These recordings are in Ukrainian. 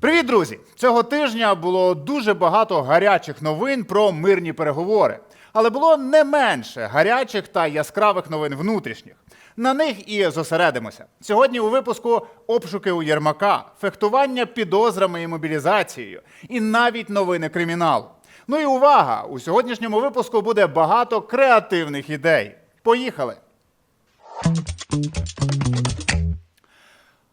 Привіт, друзі! Цього тижня було дуже багато гарячих новин про мирні переговори, але було не менше гарячих та яскравих новин внутрішніх. На них і зосередимося. Сьогодні у випуску обшуки у Єрмака, фехтування підозрами і мобілізацією, і навіть новини криміналу. Ну і увага! У сьогоднішньому випуску буде багато креативних ідей. Поїхали!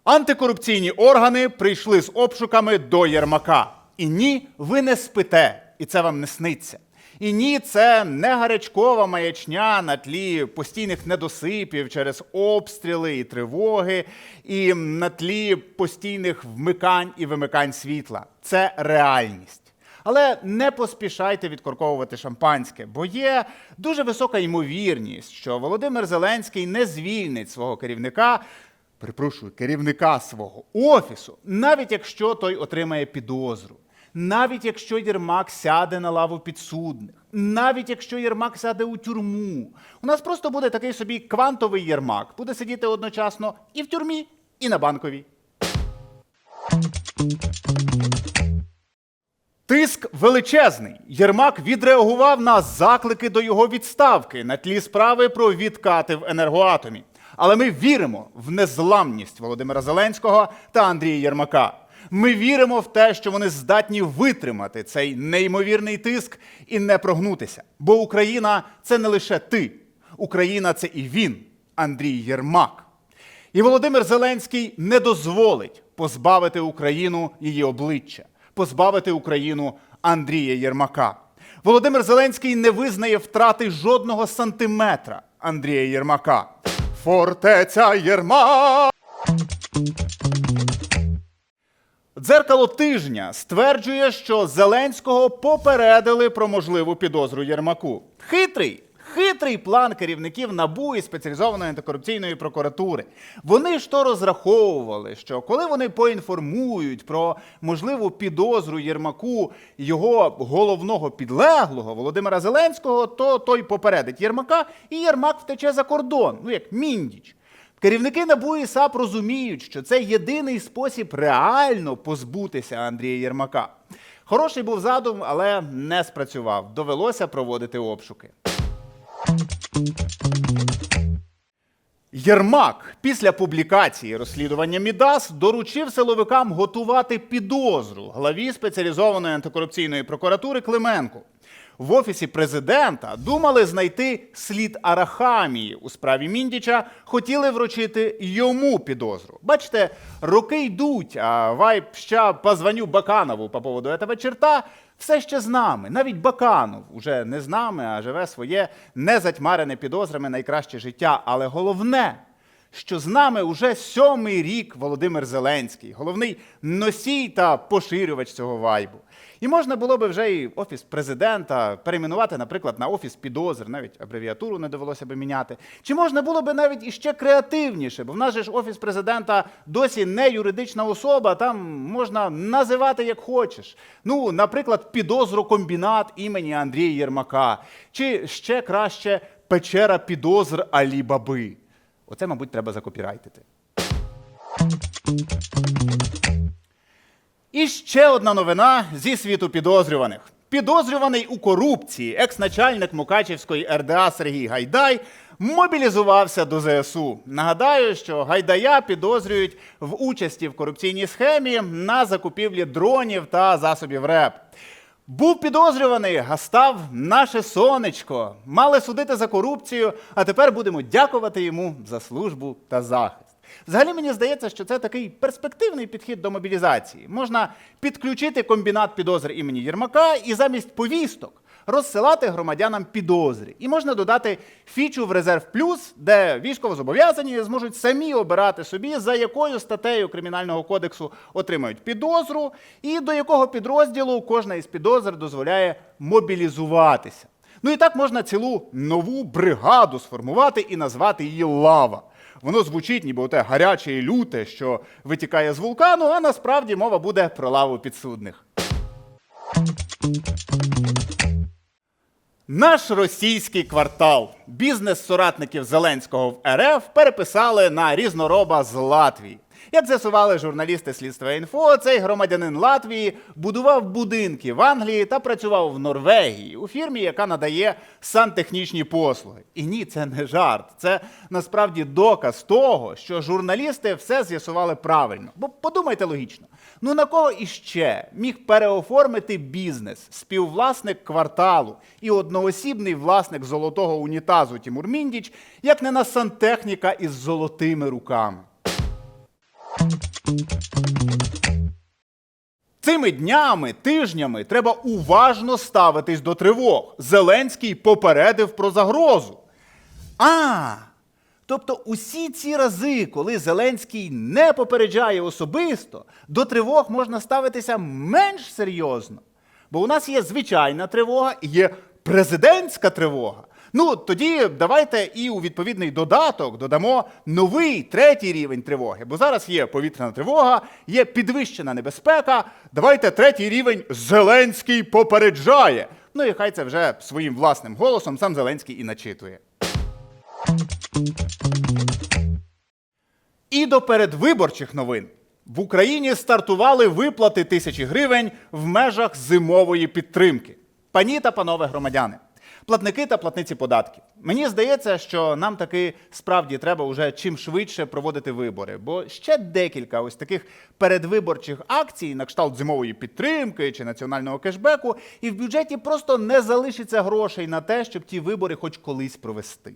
Антикорупційні органи прийшли з обшуками до Єрмака. І ні, ви не спите, і це вам не сниться. І ні, це не гарячкова маячня на тлі постійних недосипів через обстріли і тривоги, і на тлі постійних вмикань і вимикань світла. Це реальність. Але не поспішайте відкорковувати шампанське, бо є дуже висока ймовірність, що Володимир Зеленський не звільнить свого керівника, перепрошую, керівника свого офісу, навіть якщо той отримає підозру, навіть якщо Єрмак сяде на лаву підсудних, навіть якщо Єрмак сяде у тюрму. У нас просто буде такий собі квантовий Єрмак, буде сидіти одночасно і в тюрмі, і на банковій. Тиск величезний. Єрмак відреагував на заклики до його відставки на тлі справи про відкати в енергоатомі. Але ми віримо в незламність Володимира Зеленського та Андрія Єрмака. Ми віримо в те, що вони здатні витримати цей неймовірний тиск і не прогнутися. Бо Україна це не лише ти, Україна це і він, Андрій Єрмак. І Володимир Зеленський не дозволить позбавити Україну її обличчя, позбавити Україну Андрія Єрмака. Володимир Зеленський не визнає втрати жодного сантиметра Андрія Єрмака. Фортеця Єрмак! Дзеркало тижня стверджує, що Зеленського попередили про можливу підозру Єрмаку. Хитрий, хитрий план керівників НАБУ і спеціалізованої антикорупційної прокуратури. Вони ж то розраховували, що коли вони поінформують про можливу підозру Єрмаку його головного підлеглого Володимира Зеленського, то той попередить Єрмака, і Єрмак втече за кордон, ну як міндіч. Керівники НАБУ і САП розуміють, що це єдиний спосіб реально позбутися Андрія Єрмака. Хороший був задум, але не спрацював. Довелося проводити обшуки. Єрмак після публікації розслідування Мідас доручив силовикам готувати підозру главі спеціалізованої антикорупційної прокуратури Клименку. В офісі президента думали знайти слід Арахамії у справі Міндіча, хотіли вручити йому підозру. Бачите, роки йдуть, а вайб ще позвоню Баканову по поводу этого черта все ще з нами. Навіть Баканов уже не з нами, а живе своє незатьмарене підозрами найкраще життя. Але головне, що з нами уже сьомий рік Володимир Зеленський, головний носій та поширювач цього вайбу. І можна було би вже і офіс президента перейменувати, наприклад, на офіс підозр, навіть абревіатуру не довелося би міняти. Чи можна було би навіть іще креативніше, бо в нас же ж офіс президента досі не юридична особа, там можна називати як хочеш. Ну, наприклад, підозрокомбінат імені Андрія Єрмака, чи ще краще печера підозр Алі Баби. Оце, мабуть, треба закопірайтити. І ще одна новина зі світу підозрюваних. Підозрюваний у корупції екс-начальник Мукачівської РДА Сергій Гайдай мобілізувався до ЗСУ. Нагадаю, що Гайдая підозрюють в участі в корупційній схемі на закупівлі дронів та засобів РЕП. Був підозрюваний, а став наше сонечко. Мали судити за корупцію, а тепер будемо дякувати йому за службу та захист. Взагалі мені здається, що це такий перспективний підхід до мобілізації. Можна підключити комбінат підозр імені Єрмака і замість повісток розсилати громадянам підозри. І можна додати фічу в резерв плюс, де військовозобов'язані зможуть самі обирати собі, за якою статтею Кримінального кодексу отримають підозру, і до якого підрозділу кожна із підозр дозволяє мобілізуватися. Ну і так можна цілу нову бригаду сформувати і назвати її лава. Воно звучить, ніби оте гаряче і люте, що витікає з вулкану, а насправді мова буде про лаву підсудних. Наш російський квартал. Бізнес соратників Зеленського в РФ переписали на різнороба з Латвії. Як з'ясували журналісти слідства інфо, цей громадянин Латвії будував будинки в Англії та працював в Норвегії у фірмі, яка надає сантехнічні послуги. І ні, це не жарт. Це насправді доказ того, що журналісти все з'ясували правильно. Бо подумайте логічно: ну на кого іще міг переоформити бізнес, співвласник кварталу і одноосібний власник золотого унітазу Тімур Міндіч, як не на сантехніка із золотими руками? Цими днями, тижнями треба уважно ставитись до тривог. Зеленський попередив про загрозу. А, тобто усі ці рази, коли Зеленський не попереджає особисто, до тривог можна ставитися менш серйозно. Бо у нас є звичайна тривога і є президентська тривога. Ну, тоді давайте і у відповідний додаток додамо новий третій рівень тривоги. Бо зараз є повітряна тривога, є підвищена небезпека. Давайте третій рівень Зеленський попереджає. Ну і хай це вже своїм власним голосом сам Зеленський і начитує. І до передвиборчих новин. В Україні стартували виплати тисячі гривень в межах зимової підтримки. Пані та панове громадяни, платники та платниці податків. Мені здається, що нам таки справді треба уже чим швидше проводити вибори, бо ще декілька ось таких передвиборчих акцій на кшталт зимової підтримки чи національного кешбеку, і в бюджеті просто не залишиться грошей на те, щоб ті вибори хоч колись провести.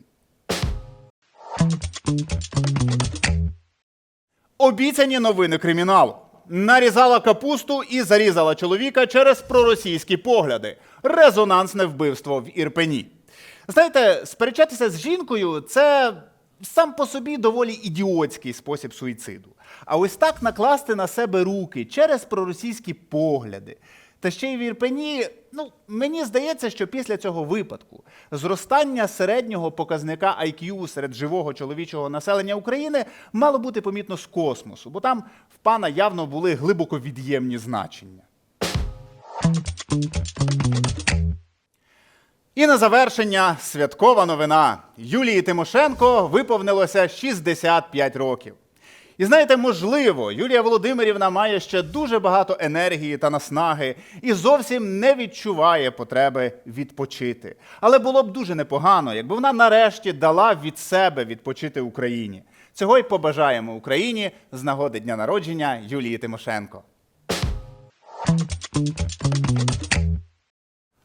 Обіцяні новини криміналу. Нарізала капусту і зарізала чоловіка через проросійські погляди. Резонансне вбивство в Ірпені. Знаєте, сперечатися з жінкою це сам по собі доволі ідіотський спосіб суїциду. А ось так накласти на себе руки через проросійські погляди. Та ще й в Ірпені, ну мені здається, що після цього випадку зростання середнього показника IQ серед живого чоловічого населення України мало бути помітно з космосу, бо там в пана явно були глибоко від'ємні значення. І на завершення святкова новина. Юлії Тимошенко виповнилося 65 років. І знаєте, можливо, Юлія Володимирівна має ще дуже багато енергії та наснаги і зовсім не відчуває потреби відпочити. Але було б дуже непогано, якби вона нарешті дала від себе відпочити Україні. Цього й побажаємо Україні з нагоди дня народження Юлії Тимошенко.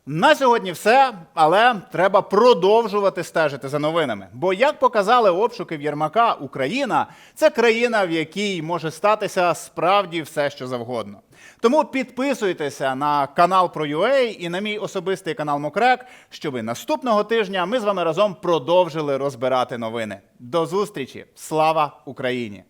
На сьогодні все, але треба продовжувати стежити за новинами. Бо, як показали обшуки в Єрмака, Україна це країна, в якій може статися справді все, що завгодно. Тому підписуйтеся на канал про UA і на мій особистий канал Мокрек, щоб наступного тижня ми з вами разом продовжили розбирати новини. До зустрічі! Слава Україні!